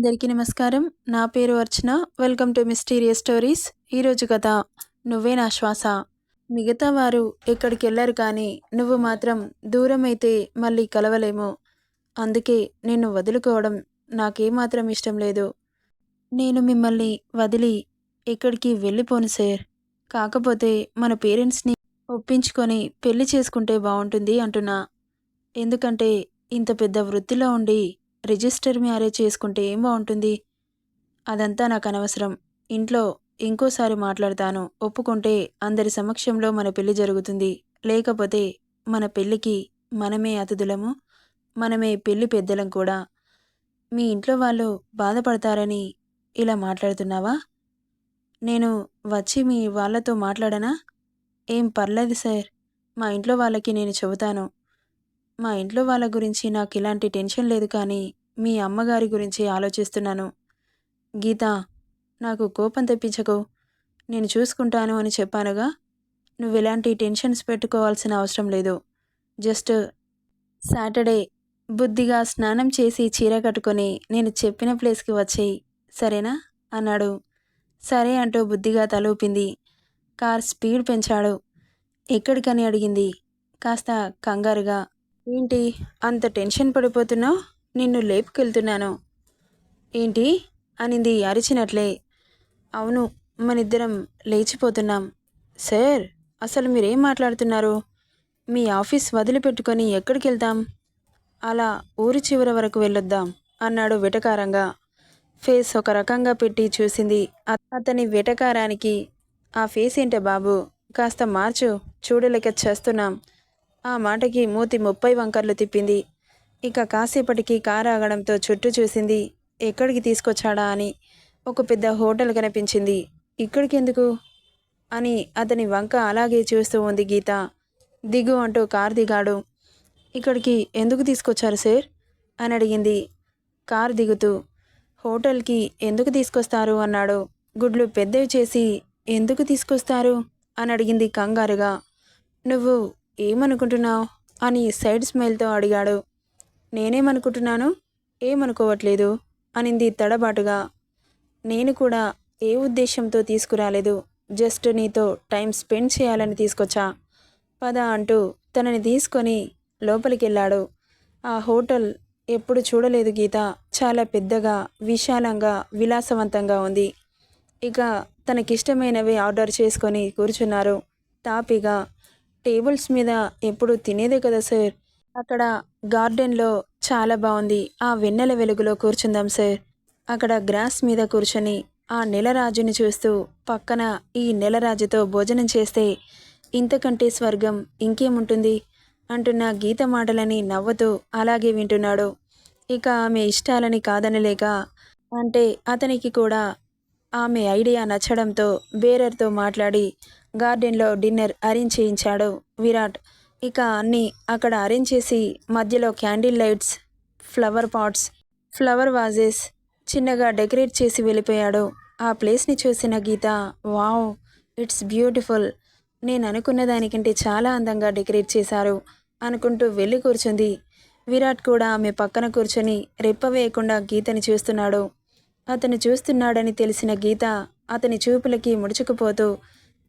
అందరికీ నమస్కారం. నా పేరు Archana. Welcome to mysterious stories. ఈరోజు కథ నువ్వే నా శ్వాస. మిగతా వారు ఎక్కడికి వెళ్ళారు కానీ నువ్వు మాత్రం దూరం అయితే మళ్ళీ కలవలేము. అందుకే నిన్ను వదులుకోవడం నాకేమాత్రం ఇష్టం లేదు. నేను మిమ్మల్ని వదిలి ఎక్కడికి వెళ్ళిపోను సార్. కాకపోతే మన పేరెంట్స్ని ఒప్పించుకొని పెళ్ళి చేసుకుంటే బాగుంటుంది అంటున్నా. ఎందుకంటే ఇంత పెద్ద వృత్తిలో ఉండి రిజిస్టర్ మ్యారేజ్ చేసుకుంటే ఏం బాగుంటుంది? అదంతా నాకు అనవసరం. ఇంట్లో ఇంకోసారి మాట్లాడతాను. ఒప్పుకుంటే అందరి సమక్షంలో మన పెళ్ళి జరుగుతుంది. లేకపోతే మన పెళ్ళికి మనమే అతిథులము మనమే పెళ్ళి పెద్దలం కూడా. మీ ఇంట్లో వాళ్ళు బాధపడతారని ఇలా మాట్లాడుతున్నావా? నేను వచ్చి మీ వాళ్ళతో మాట్లాడనా? ఏం పర్లేదు సార్. మా ఇంట్లో వాళ్ళకి నేను చెబుతాను. మా ఇంట్లో వాళ్ళ గురించి నాకు ఇలాంటి టెన్షన్ లేదు కానీ మీ అమ్మగారి గురించి ఆలోచిస్తున్నాను. గీత నాకు కోపం తెప్పించకు. నేను చూసుకుంటాను అని చెప్పానుగా. నువ్వు ఎలాంటి టెన్షన్స్ పెట్టుకోవాల్సిన అవసరం లేదు. జస్ట్ సాటర్డే బుద్ధిగా స్నానం చేసి చీర కట్టుకొని నేను చెప్పిన ప్లేస్కి వచ్చేయి. సరేనా? అన్నాడు. సరే అంటూ బుద్ధిగా తలూపింది కార్ స్పీడ్ పెంచాడు. ఎక్కడికని అడిగింది? కాస్త కంగారుగా. ఏంటి అంత టెన్షన్ పడిపోతున్నావు? నిన్ను లేపుకెళ్తున్నాను. ఏంటి? అనింది అరిచినట్లే. అవును మనిద్దరం లేచిపోతున్నాం. సార్ అసలు మీరేం మాట్లాడుతున్నారు? మీ ఆఫీస్ వదిలిపెట్టుకొని ఎక్కడికి వెళ్తాం అలా ఊరి చివర వరకు వెళ్ళొద్దాం అన్నాడు వెటకారంగా. ఫేస్ ఒక రకంగా పెట్టి చూసింది అతని వెటకారానికి. ఆ ఫేస్ ఏంటే బాబు? కాస్త మార్చు చూడలేక చేస్తున్నాం. ఆ మాటకి మూతి ముప్పై వంకర్లు తిప్పింది. ఇక కాసేపటికి కారు ఆగడంతో చుట్టూ చూసింది ఎక్కడికి తీసుకొచ్చాడా? అని ఒక పెద్ద హోటల్ కనిపించింది. ఇక్కడికి ఎందుకు అని అతని వంక అలాగే చూస్తూ ఉంది గీత. దిగు అంటూ కారు దిగాడు. ఇక్కడికి ఎందుకు తీసుకొచ్చారు సార్? అని అడిగింది. కారు దిగుతూ హోటల్కి ఎందుకు తీసుకొస్తారు? అన్నాడు. గుడ్లు పెద్దవి చేసి ఎందుకు తీసుకొస్తారు? అని అడిగింది కంగారుగా. నువ్వు ఏమనుకుంటున్నావు? అని సైడ్ స్మైల్తో అడిగాడు. నేనేమనుకుంటున్నాను? ఏమనుకోవట్లేదు? అనింది తడబాటుగా. నేను కూడా ఏ ఉద్దేశంతో తీసుకురాలేదు? జస్ట్ నీతో టైం స్పెండ్ చేయాలని తీసుకొచ్చా? పద అంటూ తనని తీసుకొని లోపలికి వెళ్ళాడు ఆ హోటల్ ఎప్పుడు చూడలేదు గీత. చాలా పెద్దగా విశాలంగా విలాసవంతంగా ఉంది. ఇక తనకిష్టమైనవి ఆర్డర్ చేసుకొని కూర్చున్నారు. తాపిగా టేబుల్స్ మీద ఎప్పుడు తినేదే కదా సార్? అక్కడ గార్డెన్లో చాలా బాగుంది ఆ వెన్నెల వెలుగులో కూర్చుందాం సార్. అక్కడ గ్రాస్ మీద కూర్చొని ఆ నెలరాజుని చూస్తూ పక్కన ఈ నెలరాజుతో భోజనం చేస్తే ఇంతకంటే స్వర్గం ఇంకేముంటుంది? అంటున్న గీత మాటలని నవ్వుతూ అలాగే వింటున్నాడు. ఇక ఆమె ఇష్టాలని కాదనలేక అంటే అతనికి కూడా ఆమె ఐడియా నచ్చడంతో బేరర్తో మాట్లాడి గార్డెన్లో డిన్నర్ అరేంజ్ చేయించాడు విరాట్. ఇక అన్నీ అక్కడ అరేంజ్ చేసి మధ్యలో candle lights flower pots flower vases చిన్నగా డెకరేట్ చేసి వెళ్ళిపోయాడు. ఆ ప్లేస్ని చూసిన గీత వావ్ ఇట్స్ బ్యూటిఫుల్. నేను అనుకున్న దానికంటే చాలా అందంగా డెకరేట్ చేశారు అనుకుంటూ వెళ్ళి కూర్చుంది. విరాట్ కూడా ఆమె పక్కన కూర్చొని రెప్ప వేయకుండా గీతని చూస్తున్నాడు. అతను చూస్తున్నాడని తెలిసిన గీత అతని చూపులకి ముడుచుకుపోతూ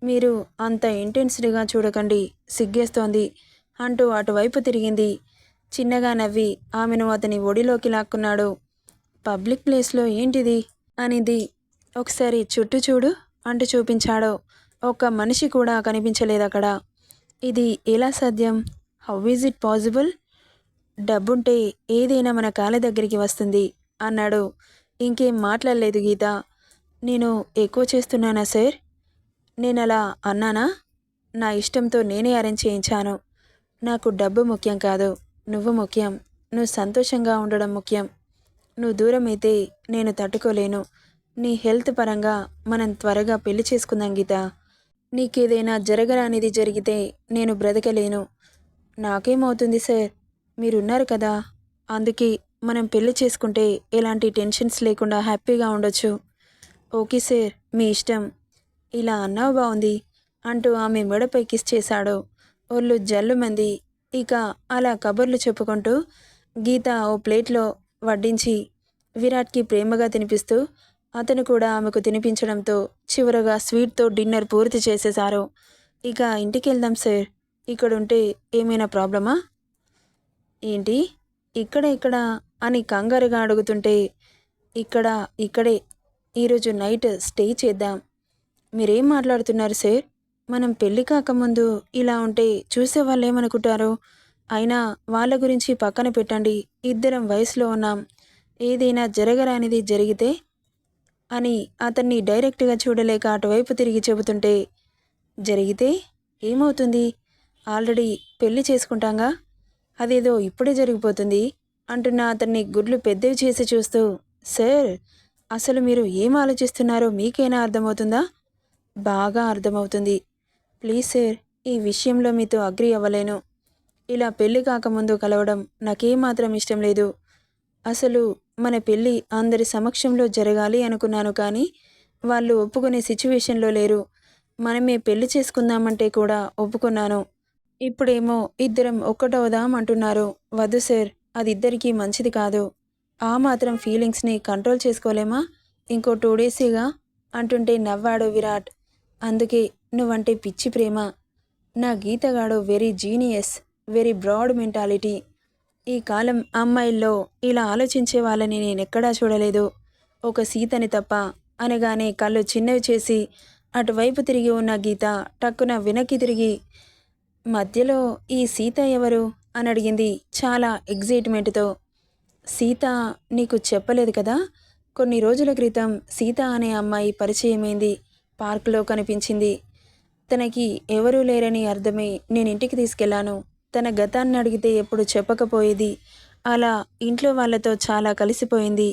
మీరు అంత ఇంటెన్స్డ్గా చూడకండి సిగ్గేస్తోంది అంటూ అటువైపు తిరిగింది. చిన్నగా నవ్వి ఆమెను అతని ఒడిలోకి లాక్కున్నాడు. పబ్లిక్ ప్లేస్లో ఏంటిది? అనిది. ఒకసారి చుట్టూ చూడు అంటూ చూపించాడు. ఒక్క మనిషి కూడా కనిపించలేదు అక్కడ ఇది ఎలా సాధ్యం? How is it possible? డబ్బుంటే ఏదైనా మన కాళ్ళ దగ్గరికి వస్తుంది అన్నాడు. ఇంకేం మాట్లాడలేదు గీత. నేను ఎక్కువ చేస్తున్నానా సార్? నేను అలా అన్నానా? నా ఇష్టంతో నేనే అరేంజ్ చేయించాను. నాకు డబ్బు ముఖ్యం కాదు నువ్వు ముఖ్యం. నువ్వు సంతోషంగా ఉండడం ముఖ్యం. నువ్వు దూరం అయితే నేను తట్టుకోలేను. నీ హెల్త్ పరంగా మనం త్వరగా పెళ్ళి చేసుకుందాం గీత. నీకేదైనా జరగరానిది జరిగితే నేను బ్రతకలేను. నాకేమవుతుంది సార్? మీరున్నారు కదా. అందుకే మనం పెళ్ళి చేసుకుంటే ఎలాంటి టెన్షన్స్ లేకుండా హ్యాపీగా ఉండొచ్చు. ఓకే సార్ మీ ఇష్టం. ఇలా అన్నావు బాగుంది అంటూ ఆమె మెడపై కిస్ చేశాడు. ఒళ్ళు జల్లుమంది. ఇక అలా కబుర్లు చెప్పుకుంటూ గీత ఓ ప్లేట్లో వడ్డించి విరాట్కి ప్రేమగా తినిపిస్తూ అతను కూడా ఆమెకు తినిపించడంతో చివరగా స్వీట్తో డిన్నర్ పూర్తి చేసేశారు. ఇక ఇంటికి వెళ్దాం సార్. ఇక్కడ ఉంటే ఏమైనా ప్రాబ్లమా? ఏంటి? ఇక్కడ ఇక్కడ అని కంగారుగా అడుగుతుంటే ఇక్కడ ఇక్కడే. ఈరోజు నైట్ స్టే చేద్దాం. మీరేం మాట్లాడుతున్నారు సార్? మనం పెళ్ళి కాకముందు ఇలా ఉంటే చూసే వాళ్ళు ఏమనుకుంటారు అయినా వాళ్ళ గురించి పక్కన పెట్టండి ఇద్దరం వయసులో ఉన్నాం. ఏదైనా జరగరానిది జరిగితే? అని అతన్ని డైరెక్ట్గా చూడలేక అటువైపు తిరిగి చెబుతుంటే జరిగితే ఏమవుతుంది? ఆల్రెడీ పెళ్ళి చేసుకుంటాంగా? అదేదో ఇప్పుడే జరిగిపోతుంది అంటున్న అతన్ని గుడ్లు పెద్దవి చేసి చూస్తూ సార్ అసలు మీరు ఏం ఆలోచిస్తున్నారో మీకైనా అర్థమవుతుందా? బాగా అర్థమవుతుంది. ప్లీజ్ సార్ ఈ విషయంలో మీతో అగ్రి అవ్వలేను. ఇలా పెళ్ళి కాకముందు కలవడం నాకేమాత్రం ఇష్టం లేదు. అసలు మన పెళ్ళి అందరి సమక్షంలో జరగాలి అనుకున్నాను కానీ వాళ్ళు ఒప్పుకునే సిచ్యువేషన్లో లేరు. మనమే పెళ్ళి చేసుకుందామంటే కూడా ఒప్పుకున్నాను. ఇప్పుడేమో ఇద్దరం ఒక్కటవుదాం అంటున్నారు. వద్దు సార్ అది ఇద్దరికీ మంచిది కాదు. ఆ మాత్రం ఫీలింగ్స్ని కంట్రోల్ చేసుకోలేమా? ఇంకో టూ డేస్గా? అంటుంటే నవ్వాడు విరాట్. అందుకే నువ్వంటే పిచ్చి ప్రేమ. నా గీతగాడు very genius very broad mentality ఈ కాలం అమ్మాయిల్లో ఇలా ఆలోచించే వాళ్ళని నేనెక్కడా చూడలేదు. ఒక సీతని తప్ప అనగానే కళ్ళు చిన్నవి చేసి అటువైపు తిరిగి ఉన్న గీత టక్కున వెనక్కి తిరిగి మధ్యలో ఈ సీత ఎవరు? అని అడిగింది చాలా ఎగ్జైట్మెంట్తో సీత నీకు చెప్పలేదు కదా? కొన్ని రోజుల క్రితం సీత అనే అమ్మాయి పరిచయమైంది. పార్కులో కనిపించింది. తనకి ఎవరూ లేరని అర్థమై నేను ఇంటికి తీసుకెళ్ళాను. తన గతాన్ని అడిగితే ఎప్పుడు చెప్పకపోయేది. అలా ఇంట్లో వాళ్ళతో చాలా కలిసిపోయింది.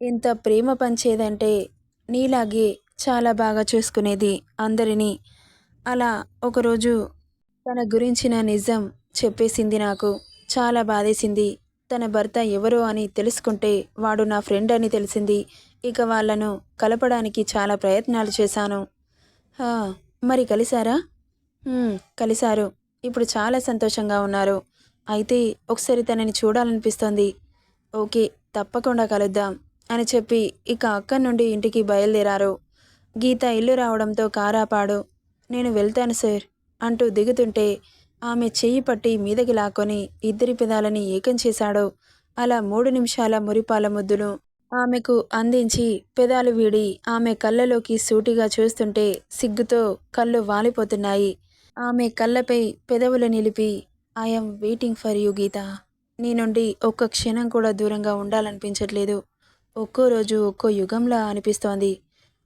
ఎంత ప్రేమ పంచేదంటే నీలాగే చాలా బాగా చూసుకునేది అందరినీ. అలా ఒకరోజు తన గురించిన నిజం చెప్పేసింది నాకు. చాలా బాధేసింది. తన భర్త ఎవరో అని తెలుసుకుంటే వాడు నా ఫ్రెండ్ అని తెలిసింది. ఇక వాళ్ళను కలపడానికి చాలా ప్రయత్నాలు చేశాను. మరి కలిశారా? కలిశారు. ఇప్పుడు చాలా సంతోషంగా ఉన్నారు. అయితే ఒకసారి తనని చూడాలనిపిస్తోంది. ఓకే తప్పకుండా కలుద్దాం అని చెప్పి ఇక అక్కడి నుండి ఇంటికి బయలుదేరారు. గీత ఇల్లు రావడంతో కారాపాడు. నేను వెళ్తాను సార్ అంటూ దిగుతుంటే ఆమె చెయ్యి పట్టి మీదకి లాక్కొని ఇద్దరి పెదాలని ఏకం చేశాడు. అలా మూడు నిమిషాల మురిపాల ముద్దును ఆమెకు అందించి పెదాలు వీడి ఆమె కళ్ళలోకి సూటిగా చూస్తుంటే సిగ్గుతో కళ్ళు వాలిపోతున్నాయి. ఆమె కళ్ళపై పెదవులు నిలిపి I'm waiting for you Geetha. నీ నుండి ఒక్క క్షణం కూడా దూరంగా ఉండాలనిపించట్లేదు. ఒక్కో రోజు ఒక్కో యుగంలా అనిపిస్తోంది.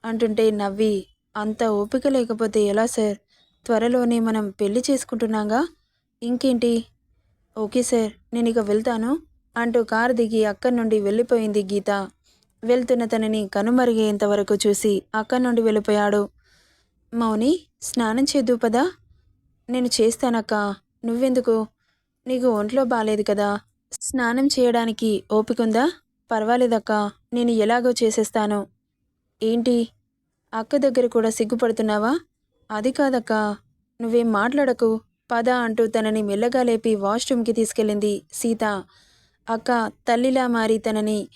అంటుంటే నవ్వి అంత ఓపిక లేకపోతే ఎలా సార్? త్వరలోనే మనం పెళ్ళి చేసుకుంటున్నాగా? ఇంకేంటి? Okay sir. నేను ఇక వెళ్తాను అంటూ కారు దిగి అక్కడి నుండి వెళ్ళిపోయింది గీత. వెళ్తున్న తనని కనుమరిగేంత వరకు చూసి అక్కడి నుండి వెళ్ళిపోయాడు. మౌని స్నానం చేద్దు పదా? నేను చేస్తానక్క. నువ్వెందుకు? నీకు ఒంట్లో బాలేదు కదా. స్నానం చేయడానికి ఓపికందా? పర్వాలేదక్క. నేను ఎలాగో చేసేస్తాను. ఏంటి? అక్క దగ్గర కూడా సిగ్గుపడుతున్నావా? అది కాదక్క. నువ్వేం మాట్లాడకు. పద అంటూ తనని మెల్లగా లేపి వాష్రూమ్కి తీసుకెళ్ళింది సీత. అక్క తల్లిలా మారి తనని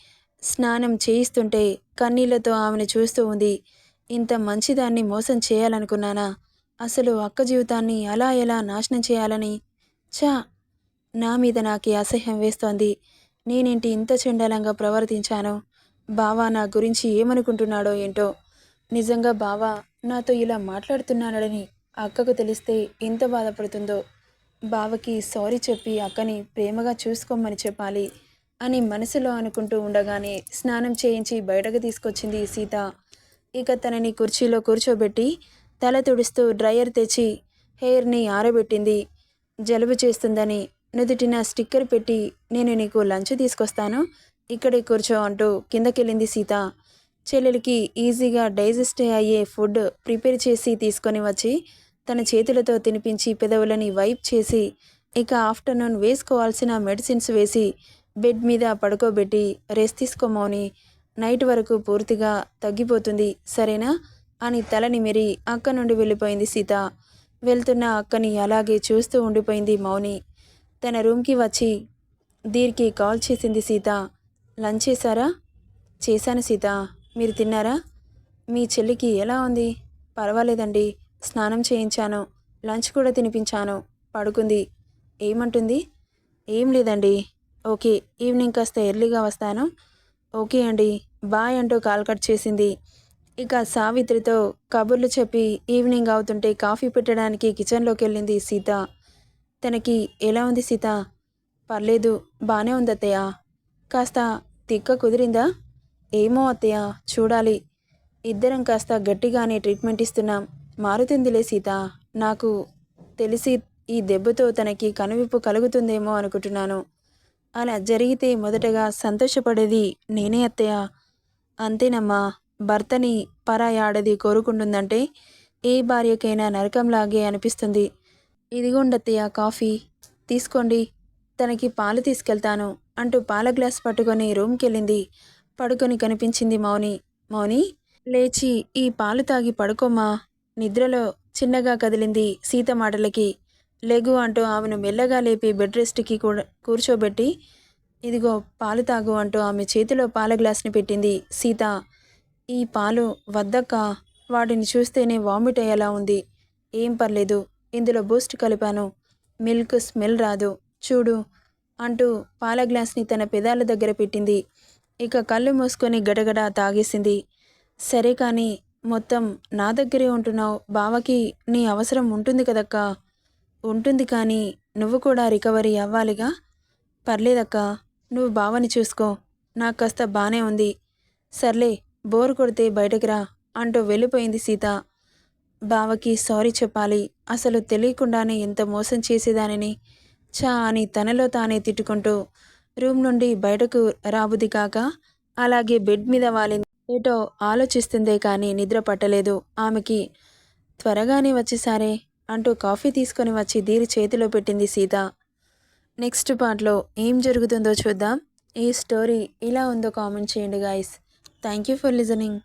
స్నానం చేయిస్తుంటే కన్నీళ్ళతో ఆమెను చూస్తూ ఉంది. ఇంత మంచిదాన్ని మోసం చేయాలనుకున్నానా? అసలు అక్క జీవితాన్ని అలా ఎలా నాశనం చేయాలని? చా నా మీద నాకే అసహ్యం వేస్తోంది. నేనేంటి ఇంత చండాలంగా ప్రవర్తించాను? బావా నా గురించి ఏమనుకుంటున్నాడో ఏంటో? నిజంగా బావా నాతో ఇలా మాట్లాడుతున్నాడని అక్కకు తెలిస్తే ఎంత బాధపడుతుందో? బావకి సారీ చెప్పి అక్కని ప్రేమగా చూసుకోమని చెప్పాలి. అని మనసులో అనుకుంటూ ఉండగానే స్నానం చేయించి బయటకు తీసుకొచ్చింది సీత. ఇక తనని కుర్చీలో కూర్చోబెట్టి తల తుడుస్తూ డ్రయర్ తెచ్చి హెయిర్ని ఆరబెట్టింది. జలుబు చేస్తుందని నుదుటిన స్టిక్కర్ పెట్టి నేను నీకు లంచ్ తీసుకొస్తాను ఇక్కడే కూర్చో అంటూ కిందకెళ్ళింది సీత. చెల్లెలికి ఈజీగా డైజెస్ట్ అయ్యే ఫుడ్ ప్రిపేర్ చేసి తీసుకొని వచ్చి తన చేతులతో తినిపించి పెదవులని వైప్ చేసి ఇక ఆఫ్టర్నూన్ వేసుకోవాల్సిన మెడిసిన్స్ వేసి బెడ్ మీద పడుకోబెట్టి రెస్ట్ తీసుకోమోని నైట్ వరకు పూర్తిగా తగ్గిపోతుంది. సరేనా? అని తల నిమిరి అక్క నుండి వెళ్ళిపోయింది సీత. వెళ్తున్న అక్కని అలాగే చూస్తూ ఉండిపోయింది మౌని. తన రూమ్కి వచ్చి దీనికి కాల్ చేసింది సీత. లంచ్ చేశారా? చేశాను సీత. మీరు తిన్నారా? మీ చెల్లికి ఎలా ఉంది? పర్వాలేదండి. స్నానం చేయించాను. లంచ్ కూడా తినిపించాను. పడుకుంది. ఏమంటుంది? ఏం లేదండి. ఓకే ఈవినింగ్ కాస్త ఎర్లీగా వస్తాను. ఓకే అండి బాయ్ అంటూ కాల్ కట్ చేసింది. ఇక సావిత్రితో కబుర్లు చెప్పి ఈవినింగ్ అవుతుంటే కాఫీ పెట్టడానికి కిచెన్లోకి వెళ్ళింది సీత. తనకి ఎలా ఉంది సీత? పర్లేదు బాగానే ఉంది అత్తయ్య. కాస్త తిక్క కుదిరిందా? ఏమో అత్తయ్య చూడాలి. ఇద్దరం కాస్త గట్టిగానే ట్రీట్మెంట్ ఇస్తున్నాం. మారుతుందిలే సీత. నాకు తెలిసి ఈ దెబ్బతో తనకి కనువిప్పు కలుగుతుందేమో అనుకుంటున్నాను. అలా జరిగితే మొదటగా సంతోషపడేది నేనే అత్తయ్య. అంతేనమ్మా భర్తని పరాయాడది ఆడది కోరుకుంటుందంటే ఏ భార్యకైనా నరకంలాగే అనిపిస్తుంది. ఇదిగోండత్తయ్య కాఫీ. తీసుకోండి. తనకి పాలు తీసుకెళ్తాను అంటూ పాల గ్లాస్ పట్టుకొని రూమ్కి వెళ్ళింది పడుకొని కనిపించింది మౌని. మౌని లేచి ఈ పాలు తాగి పడుకోమా నిద్రలో చిన్నగా కదిలింది సీత మాటలకి. లెగు అంటూ ఆమెను మెల్లగా లేపి బెడ్ రెస్ట్కి కూడా కూర్చోబెట్టి ఇదిగో పాలు తాగు అంటూ ఆమె చేతిలో పాల గ్లాస్ని పెట్టింది. సీత ఈ పాలు వద్దక్క. వాటిని చూస్తేనే వామిట్ అయ్యేలా ఉంది. ఏం పర్లేదు. ఇందులో బూస్ట్ కలిపాను. మిల్క్ స్మెల్ రాదు. చూడు అంటూ పాల గ్లాస్ని తన పెదాల దగ్గర పెట్టింది. ఇక కళ్ళు మూసుకొని గడగడ తాగేసింది. సరే కానీ మొత్తం నా దగ్గరే ఉంటున్నావు. బావకి నీ అవసరం ఉంటుంది కదక్కా. ఉంటుంది కానీ నువ్వు కూడా రికవరీ అవ్వాలిగా? పర్లేదక్కా నువ్వు బావని చూసుకో. నాకు కాస్త బానే ఉంది. సర్లే బోర్ కొడితే బయటకు రా అంటూ వెళ్ళిపోయింది సీత. బావకి సారీ చెప్పాలి. అసలు తెలియకుండానే ఎంత మోసం చేసేదానిని. చా అని తనలో తానే తిట్టుకుంటూ రూమ్ నుండి బయటకు రాబుది కాక అలాగే బెడ్ మీద వాలింది. ఏటో ఆలోచిస్తుందే కానీ నిద్ర పట్టలేదు. ఆమెకి త్వరగానే వచ్చేసారే. అంటూ కాఫీ తీసుకొని వచ్చి దీరి చేతిలో పెట్టింది సీత. నెక్స్ట్ పార్ట్లో ఏం జరుగుతుందో చూద్దాం. ఈ స్టోరీ ఇలా ఉందో కామెంట్ చేయండి guys thank you for listening